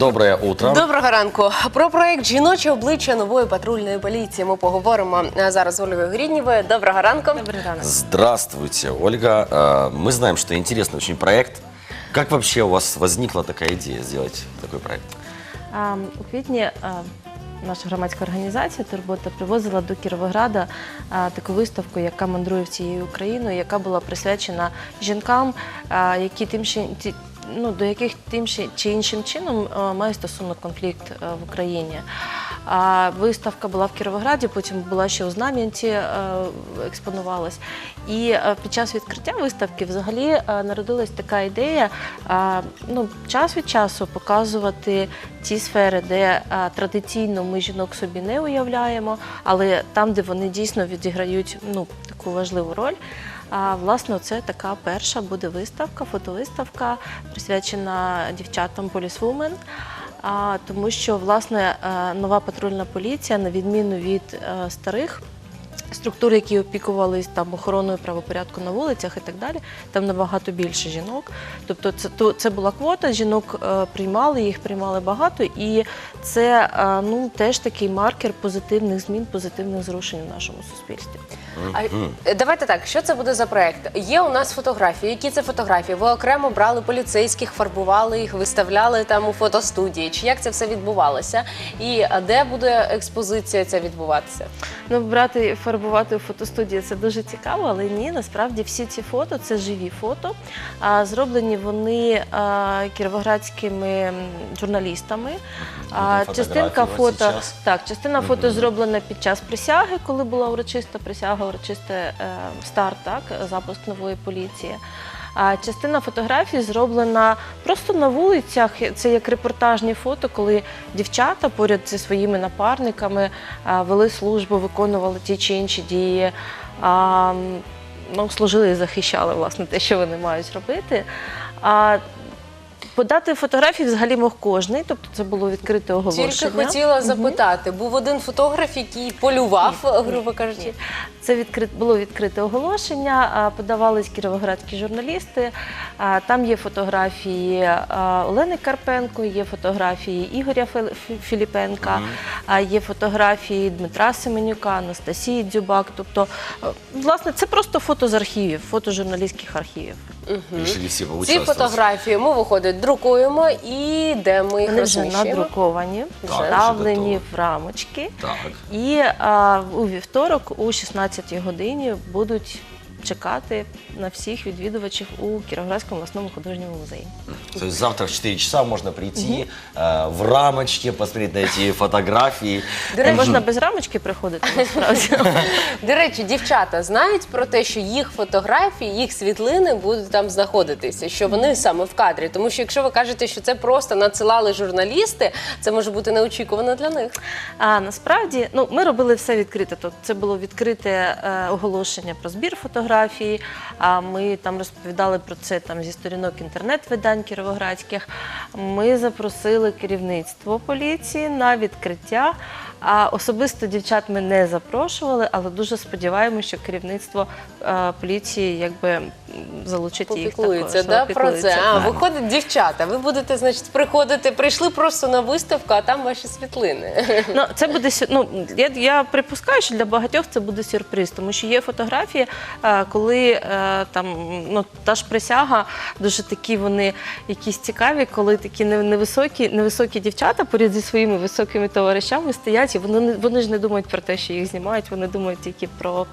Доброе утро. Доброго ранку. Про проект Жіноче обличчя нової патрульної поліції ми поговоримо е, зараз з Ольгою Гріднєвою. Доброго ранку. Добрий ранок. Здравствуйте, Ольга. Э, Мы знаем, что интересный очень проект. Как вообще у вас возникла такая идея сделать такой проект? А, У квітні а, наша громадська організація Турбота привозила до Кіровограда а, таку виставку, яка мандрує всією Україною, яка була присвячена жінкам, а, які тим чи ті- ну, до яких тим чи- іншим чином має стосунок конфлікт в Україні. А виставка була в Кіровограді, потім була ще у Знам'янці, е, експонувалась. І е, під час відкриття виставки взагалі е, народилась така ідея е, ну, час від часу показувати ті сфери, де е, традиційно ми жінок собі не уявляємо, але там, де вони дійсно відіграють ну, таку важливу роль. А власне, це така перша буде виставка, фотовиставка, присвячена дівчатам полісвумен. тому що власне е, нова патрульна поліція, на відміну від е, старих структур, які опікувались там охороною правопорядку на вулицях і так далі, там набагато більше жінок. Тобто, це то це була квота, жінок е, приймали, їх приймали багато, і це е, ну теж такий маркер позитивних змін, позитивних зрушень в нашому суспільстві. А, е, давайте так, що це буде за проект? Є у нас фотографії. Які це фотографії? Ви окремо брали поліцейських, фарбували їх, виставляли там у фотостудії? Чи як це все відбувалося? І де буде експозиція ця відбуватися? Ну, брати фарбувати у фотостудії це дуже цікаво, але ні, насправді всі ці фото це живі фото. Зроблені вони кіровоградськими журналістами. Частинка фото так, частина фото зроблена під час присяги, коли була урочиста присяга, урочистий е, старт, так, запуск нової поліції. Частина фотографій зроблена просто на вулицях. Це як репортажні фото, коли дівчата поряд зі своїми напарниками вели службу, виконували ті чи інші дії. Ну, служили і захищали власне те, що вони мають робити. Подати фотографії взагалі мог кожний, тобто це було відкрите оголошення. Тільки хотіла запитати. Був один фотограф, який полював, грубо кажучи. Це відкрит, було відкрите оголошення, подавались кіровоградські журналісти. Там є фотографії Олени Карпенко, є фотографії Ігоря Філіпенка, а, є фотографії Дмитра Семенюка, Анастасії Дзюбак. Тобто, власне, це просто фото з архівів, фото журналістських архівів. Решили все Ці фотографії ми виходить, друкуємо і де ми їх Вони вже розміщуємо. надруковані, вже вставлені готові. в рамочки. Так. І а, у вівторок о 16 годині будуть чекати на всіх відвідувачів у Кіровоградському обласному художньому музеї. То есть завтра в 4 часа можно прийти э, в рамочке, посмотреть на эти фотографии. До речі, Можна без рамочки приходити, насправді. До речі, дівчата знають про те, що їх фотографії, їх світлини будуть там знаходитися, що вони саме в кадрі. Тому що якщо ви кажете, що це просто надсилали журналісти, це може бути неочікувано для них. А насправді ну, ми робили все відкрите. Тобто це було відкрите е, оголошення про збір фотографій. А ми там розповідали про це там зі сторінок інтернет-видань кіровоградських. Ми запросили керівництво поліції на відкриття. А особисто дівчат ми не запрошували, але дуже сподіваємося, що керівництво е, поліції якби залучить їх також. да, про це. А, Так. виходить, дівчата, ви будете, значить, приходити, прийшли просто на виставку, а там ваші світлини. Ну, це буде сю- ну, я, я припускаю, що для багатьох це буде сюрприз, тому що є фотографії, е, коли е, там ну та ж присяга, дуже такі вони якісь цікаві, коли такі не- невисокі, невисокі дівчата поряд зі своїми високими товаришами стоять, і вони вони ж не думають про те, що їх знімають, вони думають тільки про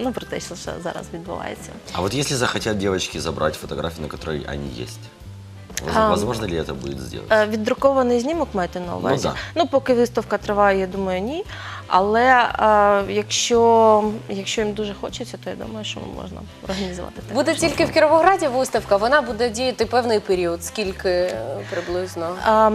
ну про те, що зараз відбувається. А вот если захотят девочки забрать фотографии, на которой они есть, воз- возможно ли это будет сделать? Віддрукований знімок маєте на увазі? да. Ну, поки виставка триває, я думаю, ні. Але е, якщо, якщо їм дуже хочеться, то я думаю, що можна організувати так. Буде тільки в Кіровограді виставка, вона буде діяти певний період, скільки е, приблизно. А,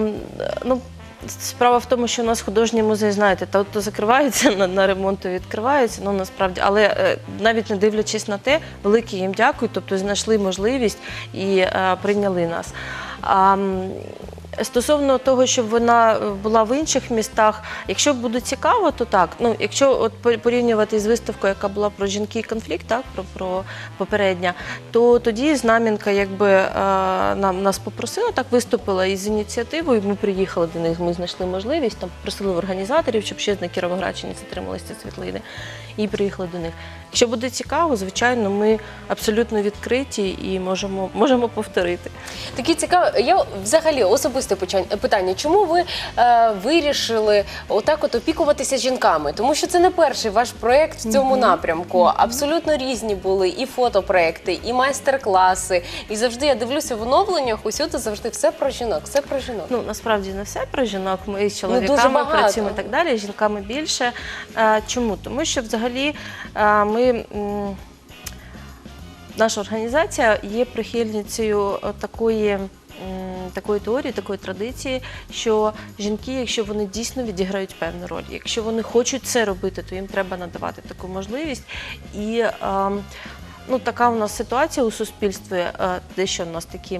ну, Справа в тому, що у нас художній музей, знаєте, та то закривається на, на ремонт, то відкривається. Ну насправді, але е, навіть не дивлячись на те, велике їм дякую, тобто знайшли можливість і е, прийняли нас. А, м, Стосовно того, щоб вона е, була в інших містах, якщо буде цікаво, то так. Ну, якщо от порівнювати з виставкою, яка була про жінки і конфлікт, так про, про попередня, то тоді знам'янка якби е, нам нас попросила, так виступила із ініціативою. Ми приїхали до них, ми знайшли можливість, там просили в організаторів, щоб ще на Кіровоградщині затрималися світлини, і приїхали до них. Якщо буде цікаво, звичайно, ми абсолютно відкриті і можемо, можемо повторити. Такі цікаві. Я взагалі особисте питання. Чому ви е, вирішили отак от опікуватися жінками? Тому що це не перший ваш проєкт в цьому напрямку. Абсолютно різні були і фотопроекти, і майстер-класи. І завжди я дивлюся в оновленнях. Усюди завжди все про жінок, все про жінок. Ну насправді не все про жінок. Ми з чоловіками багато. працюємо і так далі, жінками більше. Е, Чому? Тому що взагалі е, ми. Наша організація є прихильницею е, такої, такої теорії, такої традиції, що жінки, якщо вони дійсно відіграють певну роль, якщо вони хочуть це робити, то їм треба надавати таку можливість. І ем, ну, така у нас ситуація у суспільстві, дещо у нас такі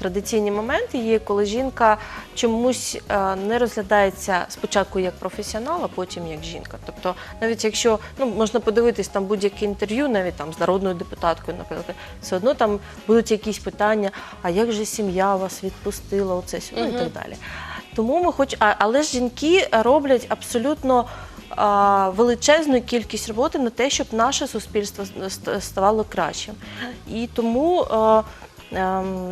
традиційні моменти є, коли жінка чомусь е, не розглядається спочатку як професіонал, а потім як жінка. Тобто, навіть якщо ну можна подивитись там будь-яке інтерв'ю, навіть там з народною депутаткою, наприклад, все одно там будуть якісь питання: а як же сім'я вас відпустила, оце сюди, ну, і так далі. Тому ми хоч, а, але ж жінки роблять абсолютно величезну кількість роботи на те, щоб наше суспільство ставало кращим. І тому ем,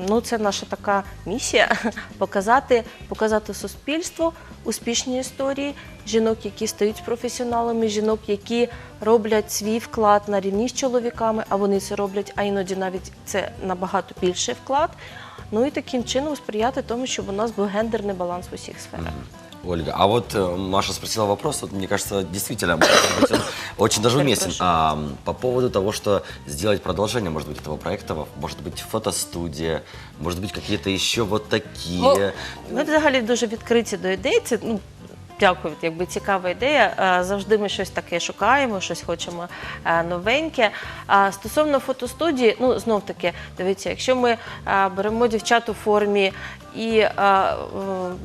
ну, це наша така місія показати, показати суспільству успішні історії жінок, які стають професіоналами, жінок, які роблять свій вклад на рівні з чоловіками, а вони це роблять, а іноді навіть це набагато більший вклад. Ну і таким чином сприяти тому, щоб у нас був гендерний баланс в усіх сферах. Ольга, а вот э, Маша спросила вопрос, вот, мне кажется, действительно, может быть, он очень даже уместен. Перепрошую. А, м, по поводу того, что сделать продолжение, может быть, этого проекта, может быть, фотостудия, может быть, какие-то еще вот такие. Ну, Ми взагалі дуже відкриті до ідей. Це ну. Дякую, якби цікава ідея. Е, Завжди ми щось таке шукаємо, щось хочемо е, новеньке. А стосовно фотостудії, ну знов таки, дивіться, якщо ми е, беремо дівчат у формі і е, е,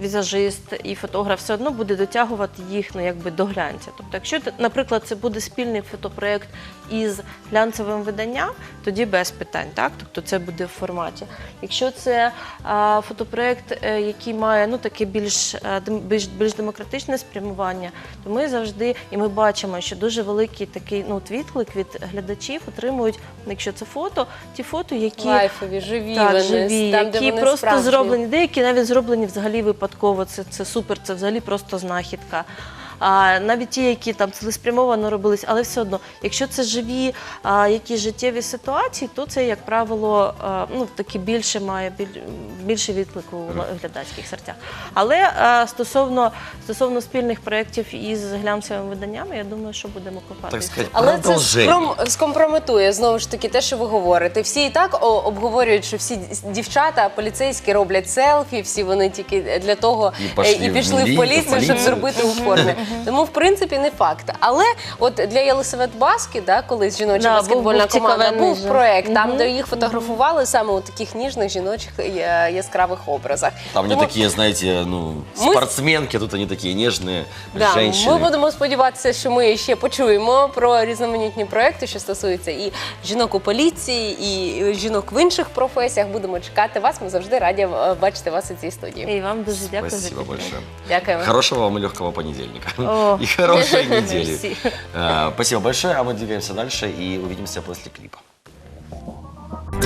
візажист, і фотограф, все одно буде дотягувати їх ну, якби до глянця. Тобто, якщо наприклад, це буде спільний фотопроект із глянцевим виданням, тоді без питань, так? Тобто це буде в форматі. Якщо це е, який має ну таке більш, більш більш демократичне спрямування, то ми завжди і ми бачимо, що дуже великий такий ну відклик від глядачів отримують, якщо це фото, ті фото, які Лайфові, живі так, вони, живі, там, які вони просто справжні. зроблені, деякі навіть зроблені взагалі випадково. Це, це супер, це взагалі просто знахідка. А навіть ті, які там цілеспрямовано робились, але все одно, якщо це живі а, якісь життєві ситуації, то це, як правило, а, ну таки більше має біль, більше відклику у глядацьких серцях. Але а, стосовно стосовно спільних проєктів із глянцевими виданнями, я думаю, що будемо копати. Але це скром- скомпрометує знову ж таки те, що ви говорите. Всі і так о, обговорюють, що всі дівчата поліцейські роблять селфі, всі вони тільки для того І пішли е, і в пішли в мілі- поліцію, щоб зробити у формі. Тому, в принципі, не факт. Але от для Єлисавет Баски, да, колись жіноча Да, був- баскетбольна був команда, цікавенний був же. проект, там, Мгм. де їх фотографували саме у таких ніжних жіночих е, яскравих образах. Там не Тому- такие, знаете, ну, Мы- спортсменки, тут они такие нежные Да, женщины. ми будемо сподіватися, що ми ще почуємо про різноманітні проекти, що стосуються і жінок у поліції, і жінок в інших професіях. Будемо чекати вас. Ми завжди раді е, бачити вас у цій студії. І вам дуже дякую за Спасибо підтримку. большое. Дякуємо. Хорошего вам и легкого понедельника. О. И хорошей недели. Спасибо большое, а мы двигаемся дальше и увидимся после клипа.